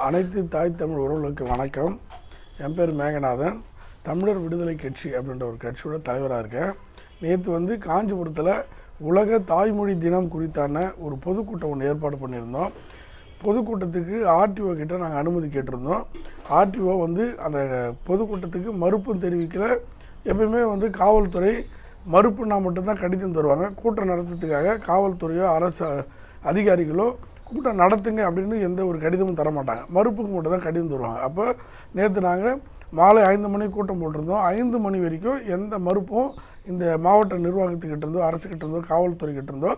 அனைத்து தாய் தமிழ் உறவுகளுக்கு வணக்கம். என் பேர் மேகநாதன். தமிழர் விடுதலை கட்சி அப்படின்ற ஒரு கட்சியோட தலைவராக இருக்கேன். நேற்று வந்து காஞ்சிபுரத்தில் உலக தாய்மொழி தினம் குறித்தான ஒரு பொதுக்கூட்டம் ஒன்று ஏற்பாடு பண்ணியிருந்தோம். பொதுக்கூட்டத்துக்கு ஆர்டிஓ கிட்ட நாங்கள் அனுமதி கேட்டிருந்தோம். ஆர்டிஓ வந்து அந்த பொதுக்கூட்டத்துக்கு மறுப்பும் தெரிவிக்கல. எப்பயுமே வந்து காவல்துறை மறுப்புனா மட்டும்தான் கடிதம் தருவாங்க. கூட்டம் நடத்துறதுக்காக காவல்துறையோ அரசு அதிகாரிகளோ கூட்டம் நடத்துங்க அப்படின்னு எந்த ஒரு கடிதமும் தர மாட்டாங்க மறுப்புக்கு மட்டும் தான் கடிதம் தருவாங்க. அப்போ நேற்று நாங்கள் மாலை ஐந்து மணிக்கு கூட்டம் போட்டிருந்தோம். ஐந்து மணி வரைக்கும் எந்த மறுப்பும் இந்த மாவட்ட நிர்வாகத்துக்கிட்ட இருந்தோ அரசுக்கிட்ட இருந்தோ காவல்துறைக்கிட்ட இருந்தோ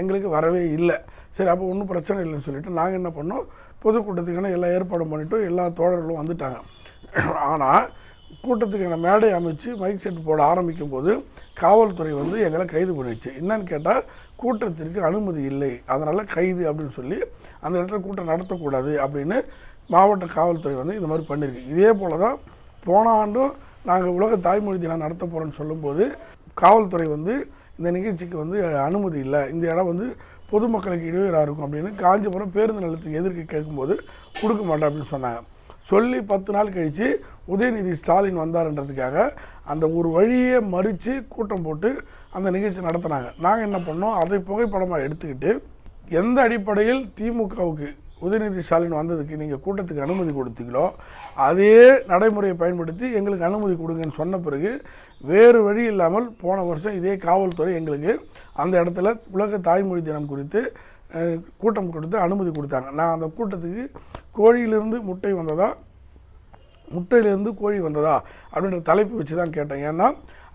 எங்களுக்கு வரவே இல்லை. சரி அப்போ ஒன்றும் பிரச்சனை இல்லைன்னு சொல்லிட்டு நாங்கள் என்ன பண்ணோம்? பொதுக்கூட்டத்துக்கான எல்லா ஏற்பாடும் பண்ணிட்டோம். எல்லா தோழர்களும் வந்துட்டாங்க. ஆனால் கூட்டத்துக்கான மேடை அமைச்சு மைக் செட் போட ஆரம்பிக்கும் போது காவல்துறை வந்து எங்களை கைது பண்ணிடுச்சு. என்னன்னு கேட்டால் கூட்டத்திற்கு அனுமதி இல்லை. அதனால் கைது அப்படின்னு சொல்லி அந்த இடத்துல கூட்டம் நடத்தக்கூடாது அப்படின்னு மாவட்ட காவல்துறை வந்து இந்த மாதிரி பண்ணியிருக்கு இதே போல் தான் போன ஆண்டும் நாங்கள் உலக தாய்மொழி தினம் நடத்த போகிறோன்னு சொல்லும்போது காவல்துறை வந்து இந்த நிகழ்ச்சிக்கு வந்து அனுமதி இல்லை. இந்த இடம் வந்து பொதுமக்களுக்கு இடையூறாக இருக்கும் அப்படின்னு காஞ்சிபுரம் பேருந்து நிலையத்துக்கு எதிர்க்க கேட்கும்போது கொடுக்க மாட்டேன் அப்படின்னு சொன்னாங்க. சொல்லி பத்து நாள் கழித்து உதயநிதி ஸ்டாலின் வந்தாருன்றதுக்காக அந்த ஒரு வழியே மறித்து கூட்டம் போட்டு அந்த நிகழ்ச்சி நடத்தினாங்க. நாங்கள் என்ன பண்ணோம்? அதை புகைப்படமாக எடுத்துக்கிட்டு எந்த அடிப்படையில் திமுகவுக்கு உதயநிதி ஸ்டாலின் வந்ததுக்கு நீங்கள் கூட்டத்துக்கு அனுமதி கொடுத்தீங்களோ அதே நடைமுறையை பயன்படுத்தி எங்களுக்கு அனுமதி கொடுங்கன்னு சொன்ன பிறகு வேறு வழி இல்லாமல் போன வருஷம் இதே காவல்துறை எங்களுக்கு அந்த இடத்துல உலக தாய்மொழி தினம் குறித்து கூட்டம் கொடுத்து அனுமதி கொடுத்தாங்க. நான் அந்த கூட்டத்துக்கு கோழியிலிருந்து முட்டை வந்ததா? முட்டையிலேருந்து கோழி வந்ததா? அப்படின்ற தலைப்பு வச்சு தான் கேட்டேன். ஏன்னா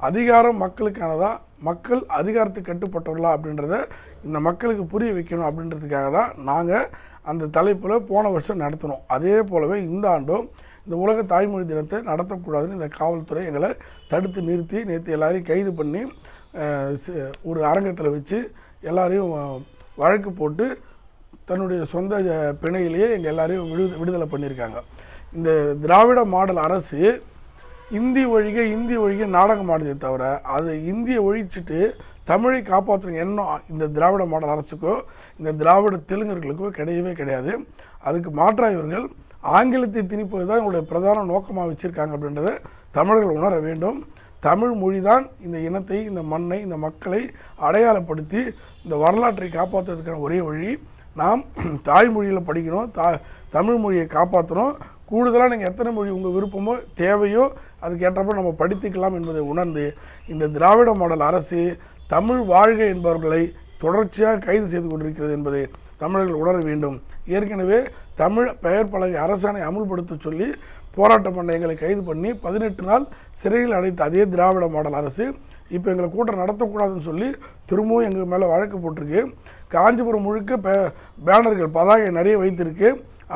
அதிகாரம் மக்களுக்கானதா? மக்கள் அதிகாரத்துக்கு கட்டுப்பட்டவர்களா? அப்படின்றத இந்த மக்களுக்கு புரிய வைக்கணும் அப்படின்றதுக்காக தான் நாங்கள் அந்த தலைப்பில் போன வருஷம் நடத்தினோம். அதே போலவே இந்த ஆண்டும் இந்த உலக தாய்மொழி தினத்தை நடத்தக்கூடாதுன்னு இந்த காவல்துறை எங்களை தடுத்து நிறுத்தி நேற்று எல்லாரையும் கைது பண்ணி ஒரு அரங்கத்தில் வச்சு எல்லாரையும் வழக்கு போட்டு தன்னுடைய சொந்த பிணையிலேயே எங்கள் எல்லாரையும் விடு விடுதலை பண்ணியிருக்காங்க. இந்த திராவிட மாடல் அரசு இந்தி ஒழிக இந்தி ஒழிக நாடகம் ஆடுதே தவிர அது இந்தியை ஒழிச்சிட்டு தமிழை காப்பாற்றுற எண்ணம் இந்த திராவிட மாடல் அரசுக்கோ இந்த திராவிட தெலுங்கர்களுக்கோ கிடையவே கிடையாது. அதுக்கு மாற்றாக இவர்கள் ஆங்கிலத்தை திணிப்பது தான் இவங்களுடைய பிரதான நோக்கமாக வச்சுருக்காங்க அப்படின்றத தமிழர்கள் உணர வேண்டும். தமிழ் மொழி தான் இந்த இனத்தை இந்த மண்ணை இந்த மக்களை அடையாளப்படுத்தி இந்த வரலாற்றை காப்பாற்றுறதுக்கான ஒரே வழி. நாம் தாய்மொழியில் படிக்கணும் தா தமிழ் மொழியை காப்பாற்றணும் கூடுதலாக நீங்கள் எத்தனை மொழி உங்கள் விருப்பமோ தேவையோ அதுக்கேற்றப்போ நம்ம படித்துக்கலாம் என்பதை உணர்ந்து இந்த திராவிட மாடல் அரசு தமிழ் வாழ்க என்பவர்களை தொடர்ச்சியாக கைது செய்து கொண்டிருக்கிறது என்பதை தமிழர்கள் உணர வேண்டும். ஏற்கனவே தமிழ் பெயர் பலகை அரசாணை அமுல்படுத்த சொல்லி போராட்டம் பண்ண எங்களை கைது பண்ணி பதினெட்டு நாள் சிறையில் அடைத்த அதே திராவிட மாடல் அரசு இப்போ எங்களை கூட்டம் நடத்தக்கூடாதுன்னு சொல்லி திரும்பவும் எங்கள் மேலே வழக்கு போட்டிருக்கு. காஞ்சிபுரம் முழுக்க பே பேனர்கள் பதாகை நிறைய வைத்திருக்கு.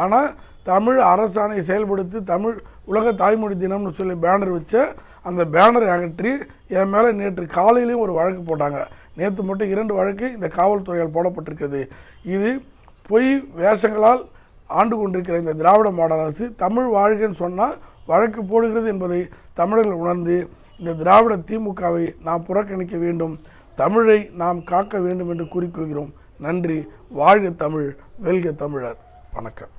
ஆனால் தமிழ் அரசாணை செயல்படுத்தி தமிழ் உலக தாய்மொழி தினம்னு சொல்லி பேனர் வச்சு அந்த பேனரை அகற்றி என் மேலே நேற்று காலையிலையும் ஒரு வழக்கு போட்டாங்க. நேற்று மட்டும் இரண்டு வழக்கு இந்த காவல்துறையால் போடப்பட்டிருக்கிறது. இது பொய் வேஷங்களால் ஆண்டு கொண்டிருக்கிற இந்த திராவிட மாடல் அரசு தமிழ் வாழ்கன்னு சொன்னால் வழக்கு போடுகிறது என்பதை தமிழர்கள் உணர்ந்து இந்த திராவிட திமுகவை நாம் புறக்கணிக்க வேண்டும். தமிழை நாம் காக்க வேண்டும் என்று கூறிக்கொள்கிறோம். நன்றி. வாழ்க தமிழ். வெல்க தமிழர். வணக்கம்.